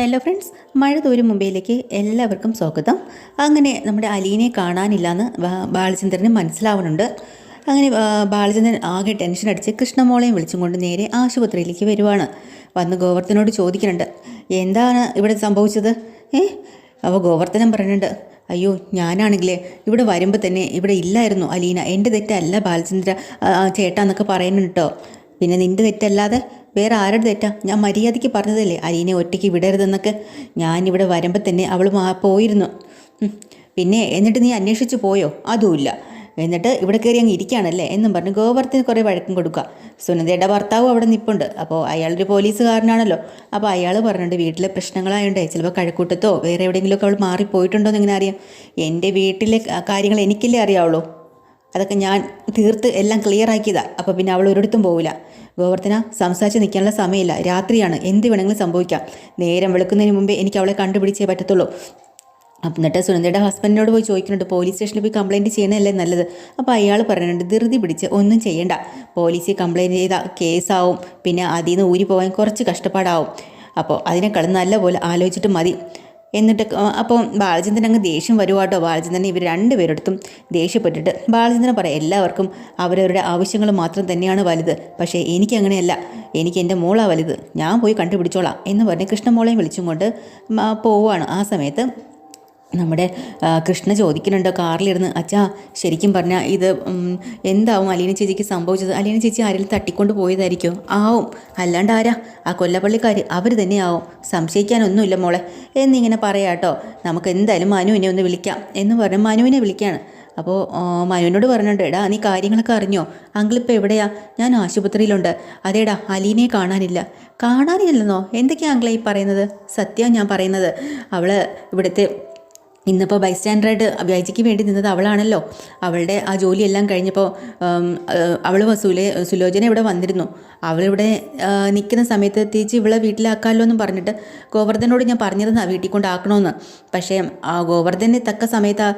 Hello friends മഴ തോരും മുംബൈയിലേക്ക് എല്ലാവർക്കും സ്വാഗതം. അങ്ങനെ നമ്മുടെ അലീനെ കാണാനില്ല എന്ന് ബാലചന്ദ്രന് മനസ്സിലാവുന്നുണ്ട്. അങ്ങനെ ബാലചന്ദ്രൻ ആകെ ടെൻഷൻ അടിച്ച് കൃഷ്ണമോളെയും വിളിച്ചും കൊണ്ട് നേരെ ആശുപത്രിയിലേക്ക് വരുവാണ്. വന്ന് ഗോവർദ്ധനോട് ചോദിക്കുന്നുണ്ട് എന്താണ് ഇവിടെ സംഭവിച്ചത്? ഏ അപ്പോൾ ഗോവർദ്ധനം പറയുന്നുണ്ട് അയ്യോ ഞാനാണെങ്കിലേ ഇവിടെ വരുമ്പോൾ തന്നെ ഇവിടെ ഇല്ലായിരുന്നു അലീന എന്റെ തെറ്റല്ല ബാലചന്ദ്ര ചേട്ടാ എന്നൊക്കെ പിന്നെ നിന്റെ തെറ്റല്ലാതെ വേറെ ആരുടെ തെറ്റാ? ഞാൻ മര്യാദയ്ക്ക് പറഞ്ഞതല്ലേ അരീനെ ഒറ്റയ്ക്ക് വിടരുതെന്നൊക്കെ. ഞാനിവിടെ വരുമ്പോൾ തന്നെ അവൾ പോയിരുന്നു. പിന്നെ എന്നിട്ട് നീ അന്വേഷിച്ച് പോയോ? അതുമില്ല. എന്നിട്ട് ഇവിടെ കയറി അങ്ങ് ഇരിക്കുകയാണല്ലേ എന്നും പറഞ്ഞ് ഗോവർദ്ധന് കുറേ വഴക്കം കൊടുക്കുക. സുനന്ദയുടെ ഭർത്താവും അവിടെ നിൽപ്പുണ്ട് അപ്പോൾ അയാളൊരു പോലീസുകാരനാണല്ലോ. അപ്പോൾ അയാൾ പറഞ്ഞിട്ടുണ്ട് വീട്ടിലെ പ്രശ്നങ്ങളായുണ്ട് ചിലപ്പോൾ കഴക്കൂട്ടത്തോ വേറെ എവിടെയെങ്കിലുമൊക്കെ അവൾ മാറിപ്പോയിട്ടുണ്ടോ എന്ന് ഇങ്ങനെ അറിയാം? എന്റെ വീട്ടിലെ കാര്യങ്ങൾ എനിക്കല്ലേ അറിയാവുള്ളൂ. അതൊക്കെ ഞാൻ തീർത്ത് എല്ലാം ക്ലിയർ ആക്കിയതാണ് അപ്പോൾ പിന്നെ അവൾ ഒരിടത്തും പോവില്ല. ഗോവർദ്ധന സംസാരിച്ച് നിൽക്കാനുള്ള സമയമില്ല. രാത്രിയാണ്. എന്ത് വേണമെങ്കിലും സംഭവിക്കാം. നേരം വെളുക്കുന്നതിന് മുമ്പേ എനിക്ക് അവളെ കണ്ടുപിടിച്ചേ പറ്റത്തുള്ളൂ. എന്നിട്ട് സുനന്ദയുടെ ഹസ്ബൻഡിനോട് പോയി ചോദിക്കുന്നുണ്ട് പോലീസ് സ്റ്റേഷനിൽ പോയി കംപ്ലയിന്റ് ചെയ്യണമല്ലേ നല്ലത്? അപ്പോൾ അയാൾ പറയുന്നുണ്ട് ധൃതി പിടിച്ച് ഒന്നും ചെയ്യണ്ട. പോലീസിൽ കംപ്ലയിന്റ് ചെയ്താൽ കേസാവും. പിന്നെ അതിൽ നിന്ന് ഊരി പോകാൻ കുറച്ച് കഷ്ടപ്പാടാവും. അപ്പോൾ അതിനേക്കാളും നല്ലപോലെ ആലോചിച്ചിട്ട് മതി. എന്നിട്ട് അപ്പോൾ അപ്പം ബാലചന്ദ്രൻ അങ്ങ് ദേഷ്യം വരുവാട്ടോ ബാലചന്ദ്രൻ ഇവർ രണ്ടുപേരെടുത്തും ദേഷ്യപ്പെട്ടിട്ട്. ബാലചന്ദ്രൻ പറയാം എല്ലാവർക്കും അവരവരുടെ ആവശ്യങ്ങൾ മാത്രം തന്നെയാണ് വലുത്. പക്ഷേ എനിക്കങ്ങനെയല്ല. എനിക്ക് എന്റെ മോളാണ് വലുത്. ഞാൻ പോയി കണ്ടുപിടിച്ചോളാം എന്ന് പറഞ്ഞ് കൃഷ്ണമോളെയും വിളിച്ചും കൊണ്ട് പോവുകയാണ് ആ സമയത്ത് നമ്മുടെ കൃഷ്ണ ചോദിക്കുന്നുണ്ട് കാറിലിരുന്ന് അച്ഛാ ശരിക്കും പറഞ്ഞാൽ ഇത് എന്താവും അലീന ചേച്ചിക്ക് സംഭവിച്ചത്? അലീന ചേച്ചി ആരെങ്കിലും തട്ടിക്കൊണ്ട് പോയതായിരിക്കും? ആവും. അല്ലാണ്ട് ആരാ? ആ കൊല്ലപ്പള്ളിക്കാർ അവർ തന്നെയാവും. സംശയിക്കാനൊന്നുമില്ല മോളെ. എന്നിങ്ങനെ പറയാട്ടോ. നമുക്ക് എന്തായാലും മനുവിനെ ഒന്ന് വിളിക്കാം. എന്ന് പറഞ്ഞ് മനുവിനെ വിളിക്കുകയാണ് അപ്പോൾ മനുവിനോട് പറഞ്ഞിട്ടുണ്ട് എടാ നീ കാര്യങ്ങളൊക്കെ അറിഞ്ഞോ? അങ്കിൾ ഇപ്പോൾ എവിടെയാ? ഞാൻ ആശുപത്രിയിലുണ്ട്. അതേടാ അലീനയെ കാണാനില്ല. കാണാനില്ലെന്നോ? എന്തൊക്കെയാ അങ്കിളെ ഈ പറയുന്നത്? സത്യം ഞാൻ പറയുന്നത്. അവൾ ഇവിടുത്തെ ഇന്നിപ്പോൾ ബൈസ്റ്റാൻഡറായിട്ട് വ്യാജിക്ക് വേണ്ടി നിന്നത് അവളാണല്ലോ. അവളുടെ ആ ജോലിയെല്ലാം കഴിഞ്ഞപ്പോൾ അവൾ സുലേ സുലോചന ഇവിടെ വന്നിരുന്നു. അവളിവിടെ നിൽക്കുന്ന സമയത്ത് തിരിച്ച് ഇവളെ വീട്ടിലാക്കാമല്ലോ എന്ന് പറഞ്ഞിട്ട് ഗോവർദ്ധനോട് ഞാൻ പറഞ്ഞിരുന്നാണ് വീട്ടിൽ കൊണ്ടാക്കണമെന്ന് പക്ഷേ ആ ഗോവർദ്ധനെ തക്ക സമയത്ത്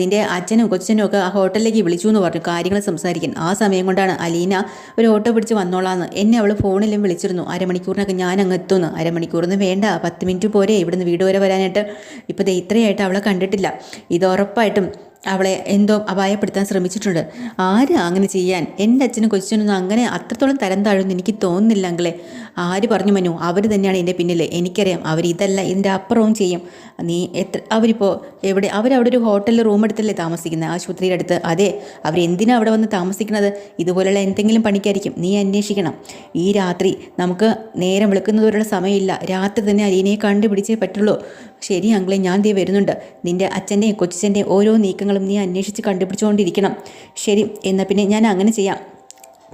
നിന്റെ അച്ഛനും കൊച്ചനും ഒക്കെ ആ ഹോട്ടലിലേക്ക് വിളിച്ചു എന്ന് പറഞ്ഞു കാര്യങ്ങൾ സംസാരിക്കാൻ. ആ സമയം കൊണ്ടാണ് അലീന ഒരു ഓട്ടോ പിടിച്ച് വന്നോളാന്ന്. എന്നെ അവൾ ഫോണിലും വിളിച്ചിരുന്നു. അരമണിക്കൂറിനൊക്കെ ഞാൻ അങ്ങ് എത്തുന്നു. അരമണിക്കൂറിന് വേണ്ട. പത്ത് മിനിറ്റ് പോരെ. ഇവിടുന്ന് വീട് വരെ വരാനായിട്ട്. ഇപ്പോൾ ദേ ഇത്രയായിട്ട് അവളെ കണ്ടിട്ടില്ല. ഇത് ഉറപ്പായിട്ടും അവളെ എന്തോ അപായപ്പെടുത്താൻ ശ്രമിച്ചിട്ടുണ്ട്. ആര് അങ്ങനെ ചെയ്യാൻ? എന്റെ അച്ഛനും കൊച്ചിനൊന്നും അങ്ങനെ അത്രത്തോളം തരം താഴുമെന്ന് എനിക്ക് തോന്നുന്നില്ല അങ്കിളെ. ആര് പറഞ്ഞു മനു? അവർ തന്നെയാണ് എന്റെ പിന്നിൽ എനിക്കറിയാം അവർ ഇതല്ല ഇതിന്റെ അപ്പുറവും ചെയ്യും. നീ എത്ര അവരിപ്പോൾ എവിടെ അവരവിടെ ഒരു ഹോട്ടലിൽ റൂം എടുത്തല്ലേ താമസിക്കുന്നത്? ആശുപത്രിയുടെ അടുത്ത്. അതെ അവരെന്തിനാണ് അവിടെ വന്ന് താമസിക്കുന്നത്? ഇതുപോലെയുള്ള എന്തെങ്കിലും പണിക്കായിരിക്കും. നീ അന്വേഷിക്കണം. ഈ രാത്രി നമുക്ക് നേരം വിളിക്കുന്നതുവരെയുള്ള സമയമില്ല. രാത്രി തന്നെ അലീനയെ കണ്ടുപിടിച്ചേ പറ്റുള്ളൂ. ശരി അങ്കിളെ ഞാൻ ദേ വരുന്നുണ്ട്. നിന്റെ അച്ഛന്റെയും കൊച്ചിന്റെയും ഓരോ നീക്കങ്ങളും നീ അന്വേഷിച്ച് കണ്ടുപിടിച്ചുകൊണ്ടിരിക്കണം. ശരി എന്നാൽ പിന്നെ ഞാൻ അങ്ങനെ ചെയ്യാം.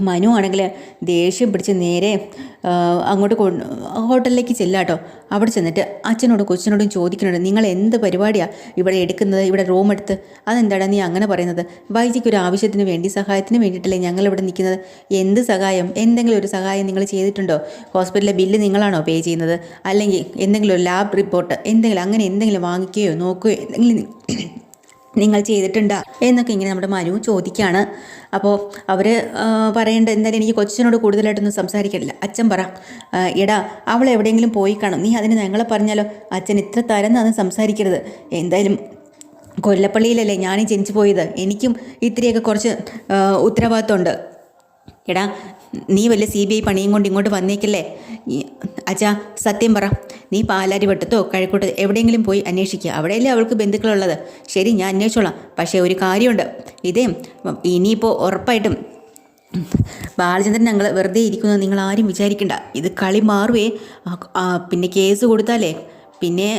മനു ആണെങ്കിൽ ദേഷ്യം പിടിച്ച് നേരെ അങ്ങോട്ട് ഹോട്ടലിലേക്ക് ചെല്ലാട്ടോ അവിടെ ചെന്നിട്ട് അച്ഛനോടും കൊച്ചിനോടും ചോദിക്കുന്നുണ്ട് നിങ്ങൾ എന്ത് പരിപാടിയാണ് ഇവിടെ എടുക്കുന്നത്? ഇവിടെ റൂം എടുത്ത് അതെന്താടാ നീ അങ്ങനെ പറയുന്നത്? വൈജിക്ക് ഒരു ആവശ്യത്തിന് വേണ്ടി സഹായത്തിന് വേണ്ടിയിട്ടല്ലേ ഞങ്ങൾ ഇവിടെ നിൽക്കുന്നത്? എന്ത് സഹായം? എന്തെങ്കിലും ഒരു സഹായം നിങ്ങൾ ചെയ്തിട്ടുണ്ടോ? ഹോസ്പിറ്റലിലെ ബില്ല് നിങ്ങളാണോ പേ ചെയ്യുന്നത്? അല്ലെങ്കിൽ എന്തെങ്കിലും ഒരു ലാബ് റിപ്പോർട്ട് എന്തെങ്കിലും അങ്ങനെ എന്തെങ്കിലും വാങ്ങിക്കുകയോ നോക്കുകയോ എന്തെങ്കിലും നിങ്ങൾ ചെയ്തിട്ടുണ്ട് എന്നൊക്കെ ഇങ്ങനെ നമ്മുടെ മനു ചോദിക്കുകയാണ് അപ്പോൾ അവർ പറയേണ്ട എന്തായാലും എനിക്ക് കൊച്ചിനോട് കൂടുതലായിട്ടൊന്നും സംസാരിക്കില്ല അച്ഛൻ പറ. എടാ അവൾ എവിടെയെങ്കിലും പോയി കാണും. നീ അതിന് ഞങ്ങളെ പറഞ്ഞാലോ? അച്ഛൻ ഇത്ര തരന്നാണ് സംസാരിക്കരുത്. എന്തായാലും കൊല്ലപ്പള്ളിയിലല്ലേ ഞാനീ ജനിച്ചു പോയത്? എനിക്കും ഇത്തിരിയൊക്കെ കുറച്ച് ഉത്തരവാദിത്തമുണ്ട് എടാ നീ വല്ല സി ബി ഐ പണിയും കൊണ്ട് ഇങ്ങോട്ട് വന്നേക്കല്ലേ? അച്ഛാ സത്യം പറ. നീ പാലാരി വട്ടത്തോ കഴക്കൂട്ടോ എവിടെയെങ്കിലും പോയി അന്വേഷിക്കുക അവിടെയല്ലേ അവൾക്ക് ബന്ധുക്കളുള്ളത്. ശരി ഞാൻ അന്വേഷിച്ചോളാം. പക്ഷേ ഒരു കാര്യമുണ്ട്. ഇതേ ഇനിയിപ്പോൾ ഉറപ്പായിട്ടും ബാലചന്ദ്രൻ ഞങ്ങൾ വെറുതെ ഇരിക്കുന്നത് നിങ്ങൾ ആരും വിചാരിക്കണ്ട. ഇത് കളി മാറുവേ. പിന്നെ കേസ് കൊടുത്താലേ. പിന്നെ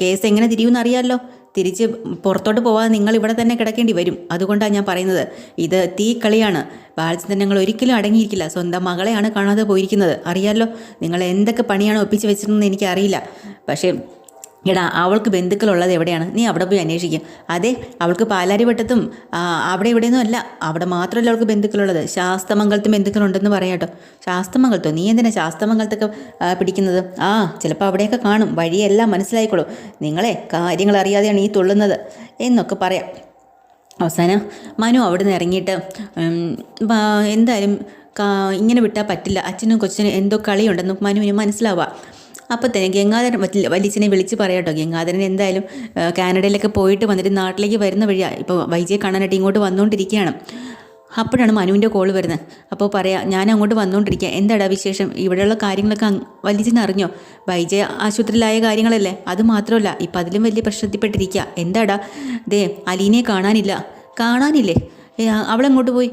കേസ് എങ്ങനെ തിരിയുമെന്ന് അറിയാമല്ലോ തിരിച്ച് പുറത്തോട്ട് പോവാതെ നിങ്ങൾ ഇവിടെ തന്നെ കിടക്കേണ്ടി വരും. അതുകൊണ്ടാണ് ഞാൻ പറയുന്നത്. ഇത് തീ കളിയാണ് ബാലചന്ദ്രൻ ഞങ്ങൾ ഒരിക്കലും അടങ്ങിയിരിക്കില്ല. സ്വന്തം മകളെയാണ് കാണാതെ പോയിരിക്കുന്നത്. അറിയാമല്ലോ നിങ്ങൾ എന്തൊക്കെ പണിയാണ് ഒപ്പിച്ച് വെച്ചിരുന്നതെന്ന് എനിക്കറിയില്ല. പക്ഷേ എടാ അവൾക്ക് ബന്ധുക്കളുള്ളത് എവിടെയാണ്? നീ അവിടെ പോയി അന്വേഷിക്കും. അതെ അവൾക്ക് പാലാരിവട്ടത്തും വട്ടത്തും അവിടെ ഇവിടെയൊന്നും അല്ല. അവിടെ മാത്രമല്ല അവൾക്ക് ബന്ധുക്കളുള്ളത്. ശാസ്തമംഗലത്തും ബന്ധുക്കളുണ്ടെന്ന് പറയാട്ടോ ശാസ്തമംഗലത്തോ? നീ എന്തിനാ ശാസ്തമംഗലത്തൊക്കെ പിടിക്കുന്നത്? ആ ചിലപ്പോൾ അവിടെയൊക്കെ കാണും. വഴിയെല്ലാം മനസ്സിലായിക്കോളൂ. നിങ്ങളെ കാര്യങ്ങൾ അറിയാതെയാണ് ഈ തുള്ളുന്നത് എന്നൊക്കെ പറയാം. അവസാനം മനു അവിടെ നിന്ന് ഇറങ്ങിയിട്ട് എന്തായാലും ഇങ്ങനെ വിട്ടാൽ പറ്റില്ല. അച്ഛനും കൊച്ചിനും എന്തോ കളിയുണ്ടെന്ന് മനുവിന് മനസ്സിലാവുക. അപ്പോൾ തന്നെ ഗംഗാധരൻ വല്യ- വലിയച്ഛനെ വിളിച്ച് പറയാട്ടോ ഗംഗാധരൻ എന്തായാലും കാനഡയിലൊക്കെ പോയിട്ട് വന്നിട്ട് നാട്ടിലേക്ക് വരുന്ന വഴിയാണ് ഇപ്പോൾ വൈജയെ കാണാനായിട്ട് ഇങ്ങോട്ട് വന്നുകൊണ്ടിരിക്കുകയാണ് അപ്പോഴാണ് മനുവിന്റെ കോൾ വരുന്നത്. അപ്പോൾ പറയാം ഞാൻ അങ്ങോട്ട് വന്നുകൊണ്ടിരിക്കുക എന്താടാ വിശേഷം? ഇവിടെയുള്ള കാര്യങ്ങളൊക്കെ വലിയച്ഛൻ അറിഞ്ഞോ? വൈജയ ആശുപത്രിയിലായ കാര്യങ്ങളല്ലേ? അത് മാത്രമല്ല ഇപ്പം അതിലും വലിയ പ്രശ്നത്തിൽപ്പെട്ടിരിക്കുക എന്താടാ? ദേ അലീനെ കാണാനില്ല. കാണാനില്ലേ? അവളെങ്ങോട്ട് പോയി?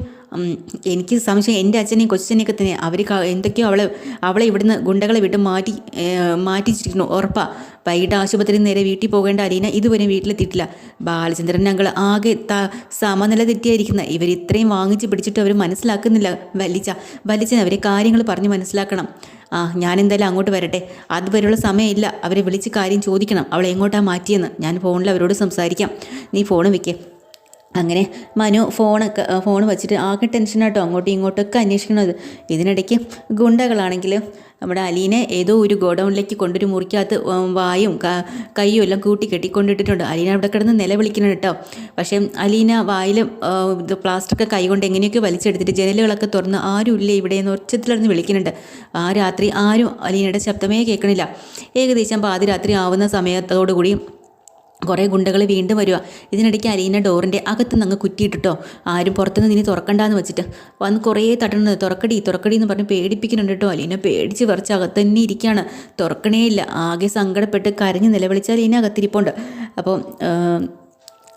എനിക്ക് സംശയം എന്റെ അച്ഛനെയും കൊച്ചനെയൊക്കെ തന്നെ അവർ എന്തൊക്കെയോ അവളെ അവളെ ഇവിടുന്ന് ഗുണ്ടകളെ വിട്ട് മാറ്റി മാറ്റിച്ചിരിക്കുന്നു. ഉറപ്പാ. വൈകിട്ട് ആശുപത്രിയിൽ നേരെ വീട്ടിൽ പോകേണ്ട അലീന ഇതുവരെ വീട്ടിലെത്തിയിട്ടില്ല. ബാലചന്ദ്രൻ ഞങ്ങൾ ആകെ ത സമനില തെറ്റിയായിരിക്കുന്ന ഇവർ ഇത്രയും വാങ്ങിച്ച് പിടിച്ചിട്ട് അവർ മനസ്സിലാക്കുന്നില്ല. വലിച്ച വലിച്ച അവരെ കാര്യങ്ങൾ പറഞ്ഞ് മനസ്സിലാക്കണം. ആ ഞാൻ എന്തായാലും അങ്ങോട്ട് വരട്ടെ. അതുവരെയുള്ള സമയമില്ല. അവരെ വിളിച്ച് കാര്യം ചോദിക്കണം. അവളെ എങ്ങോട്ടാണ് മാറ്റിയെന്ന്. ഞാൻ ഫോണിൽ അവരോട് സംസാരിക്കാം. നീ ഫോൺ വെക്കേ. അങ്ങനെ മനു ഫോണൊക്കെ ഫോൺ വെച്ചിട്ട് ആകെ ടെൻഷനാട്ടോ അങ്ങോട്ടും ഇങ്ങോട്ടൊക്കെ അന്വേഷിക്കണത്. ഇതിനിടയ്ക്ക് ഗുണ്ടകളാണെങ്കിൽ നമ്മുടെ അലീനെ ഏതോ ഒരു ഗോഡൗണിലേക്ക് കൊണ്ടൊരു മുറിക്കകത്ത് വായും കൈയും എല്ലാം കൂട്ടി കെട്ടിക്കൊണ്ടിട്ടിട്ടുണ്ട്. അലീന അവിടെ കിടന്ന് നിലവിളിക്കണം കേട്ടോ. പക്ഷേ അലീന വായിൽ ഇത് കൈ കൊണ്ട് എങ്ങനെയൊക്കെ വലിച്ചെടുത്തിട്ട് ജനലുകളൊക്കെ തുറന്ന് ആരും ഇല്ലേ ഇവിടെ എന്ന് ഉച്ചത്തിലിരുന്ന് വിളിക്കുന്നുണ്ട്. ആ രാത്രി ആരും അലീനയുടെ ശബ്ദമേ കേൾക്കണില്ല. ഏകദേശം പാതിരാത്രി ആവുന്ന സമയത്തോടുകൂടി കുറേ ഗുണ്ടകൾ വീണ്ടും വരിക ഇതിനിടയ്ക്ക് അലീന ഡോറിന്റെ അകത്ത് നിന്ന് കുറ്റിയിട്ടിട്ടോ. ആരും പുറത്തുനിന്ന് ഇനി തുറക്കണ്ടെന്ന് വെച്ചിട്ട്. വന്ന് കുറേ തട്ടണത്. തുറക്കടി തുറക്കടി എന്ന് പറഞ്ഞ് പേടിപ്പിക്കുന്നുണ്ട് കേട്ടോ അലീന. പേടിച്ച് വിറച്ച് അകത്ത് തന്നെ ഇരിക്കുകയാണ്. തുറക്കണേ ഇല്ല. ആകെ സങ്കടപ്പെട്ട് കരഞ്ഞ് നിലവിളിച്ച അലീന അകത്തിരിപ്പുണ്ട്. അപ്പോൾ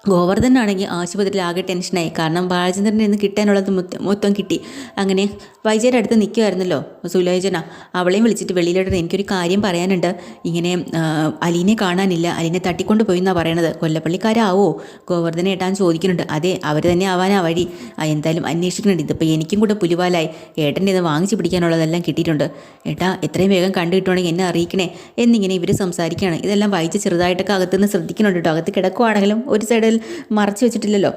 ഗോവർദ്ധനാണെങ്കിൽ ആശുപത്രിയിൽ ആകെ ടെൻഷനായി. കാരണം ബാലചന്ദ്രന്റെ ഇന്ന് കിട്ടാനുള്ളത് മൊത്തം കിട്ടി. അങ്ങനെ വൈജയുടെ അടുത്ത് നിൽക്കുമായിരുന്നല്ലോ സുലോചന. അവളെയും വിളിച്ചിട്ട് വെളിയിലോട്ട് എനിക്കൊരു കാര്യം പറയാനുണ്ട്. ഇങ്ങനെ അലീനെ കാണാനില്ല. അലീനെ തട്ടിക്കൊണ്ട് പോയി എന്നാണ് പറയണത്. കൊല്ലപ്പള്ളിക്കാരാവോ? ഗോവർദ്ധനെ ഏട്ടാൻ ചോദിക്കുന്നുണ്ട്. അതെ അവർ തന്നെ ആവാനാ വഴി. എന്തായാലും അന്വേഷിക്കുന്നുണ്ട്. ഇതിപ്പോൾ എനിക്കും കൂടെ പുലിവാലായി. ഏട്ടന്റെ ഇത് വാങ്ങിച്ചു പിടിക്കാനുള്ളതെല്ലാം കിട്ടിയിട്ടുണ്ട്. ഏട്ടാ എത്രയും വേഗം കണ്ടു കിട്ടുവാണെങ്കിൽ എന്നെ അറിയിക്കണേ. എന്നിങ്ങനെ ഇവർ സംസാരിക്കുകയാണ്. ഇതെല്ലാം വായിച്ച് ചെറുതായിട്ടൊക്കെ അകത്തുനിന്ന് ശ്രദ്ധിക്കുന്നുണ്ട് കേട്ടോ. അകത്ത് കിടക്കുവാണെങ്കിലും ഒരു സൈഡിൽ മറച്ചു വെച്ചിട്ടില്ലല്ലോ.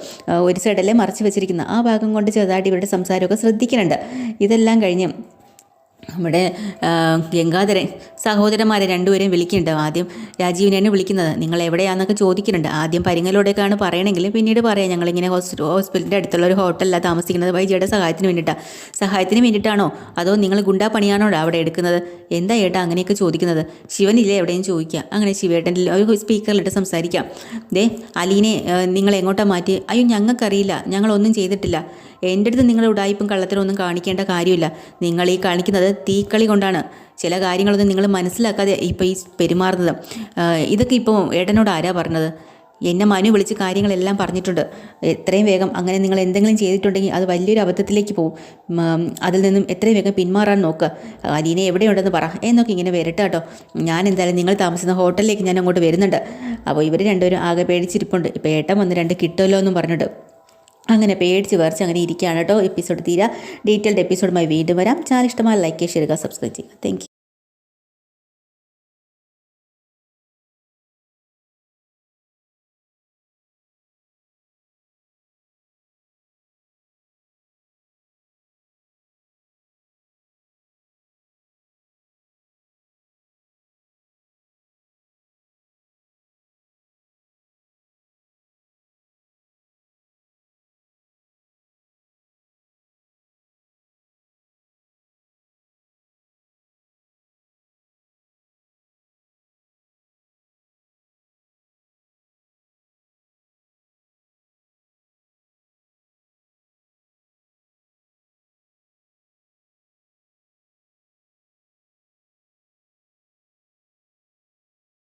ഒരു സൈഡല്ലേ മറച്ചു വെച്ചിരിക്കുന്നത്. ആ ഭാഗം കൊണ്ട് ചെറുതായിട്ട് ഇവരുടെ സംസാരമൊക്കെ ശ്രദ്ധിക്കുന്നുണ്ട്. ഇതെല്ലാം കഴിഞ്ഞ് നമ്മുടെ ഗംഗാധരൻ സഹോദരന്മാരെ രണ്ടുപേരെയും വിളിക്കുന്നുണ്ട്. ആദ്യം രാജീവിനെയാണ് വിളിക്കുന്നത്. നിങ്ങൾ എവിടെയാണെന്നൊക്കെ ചോദിക്കുന്നുണ്ട്. ആദ്യം പരിങ്ങലോടെയൊക്കെയാണ് പറയണമെങ്കിൽ പിന്നീട് പറയാം. ഞങ്ങളിങ്ങനെ ഹോസ്പിറ്റലിന്റെ അടുത്തുള്ള ഒരു ഹോട്ടലിലാണ് താമസിക്കുന്നത്. വൈജിയുടെ സഹായത്തിന് വേണ്ടിയിട്ടാണ് സഹായത്തിന് വേണ്ടിയിട്ടാണോ അതോ നിങ്ങൾ ഗുണ്ടാ പണിയാണോ അവിടെ എടുക്കുന്നത്? എന്താ ഏട്ടാ അങ്ങനെയൊക്കെ ചോദിക്കുന്നത്? ശിവനില്ലേ എവിടെയും ചോദിക്കുക അങ്ങനെ ശിവേട്ടന്റെ ഒരു സ്പീക്കറിലിട്ട് സംസാരിക്കാം. ദേ അലീനെ നിങ്ങൾ എങ്ങോട്ടാണ് മാറ്റി അയ്യോ ഞങ്ങൾക്കറിയില്ല. ഞങ്ങളൊന്നും ചെയ്തിട്ടില്ല. എന്റെ അടുത്ത് നിങ്ങൾ ഉടായിപ്പും കള്ളത്തരമൊന്നും കാണിക്കേണ്ട കാര്യമില്ല. നിങ്ങൾ ഈ കാണിക്കുന്നത് തീക്കളി കൊണ്ടാണ്. ചില കാര്യങ്ങളൊന്നും നിങ്ങൾ മനസ്സിലാക്കാതെ ഇപ്പോൾ ഈ പെരുമാറുന്നത്. ഇതൊക്കെ ഇപ്പോൾ ഏട്ടനോട് ആരാ പറഞ്ഞത്? എന്നെ മനു വിളിച്ച് കാര്യങ്ങളെല്ലാം പറഞ്ഞിട്ടുണ്ട്. എത്രയും വേഗം അങ്ങനെ നിങ്ങൾ എന്തെങ്കിലും ചെയ്തിട്ടുണ്ടെങ്കിൽ അത് വലിയൊരു അബദ്ധത്തിലേക്ക് പോകും. അതിൽ നിന്നും എത്രയും വേഗം പിന്മാറാൻ നോക്കുക അലീനെ എവിടെയുണ്ടെന്ന് പറ. എന്നൊക്കെ ഇങ്ങനെ വരട്ടെ കേട്ടോ. ഞാൻ എന്തായാലും നിങ്ങൾ താമസിക്കുന്ന ഹോട്ടലിലേക്ക് ഞാൻ അങ്ങോട്ട് വരുന്നുണ്ട്. അപ്പോൾ ഇവർ രണ്ടുപേരും ആകെ പേടിച്ചിരിപ്പുണ്ട്. ഇപ്പോൾ ഏട്ടൻ വന്ന് രണ്ട് കിട്ടുമല്ലോ എന്നും പറഞ്ഞിട്ട്. അങ്ങനെ പേടിച്ച് വേർച്ച് അങ്ങനെ ഇരിക്കുകയാണ് കേട്ടോ. എപ്പിസോഡ് തീരാ. ഡീറ്റെയിൽഡ് എപ്പിസോഡുമായി വീണ്ടും വരാം. ചാനൽ ഇഷ്ടമായ ലൈക്ക് ചെയ്യുക സബ്സ്ക്രൈബ് ചെയ്യുക. താങ്ക്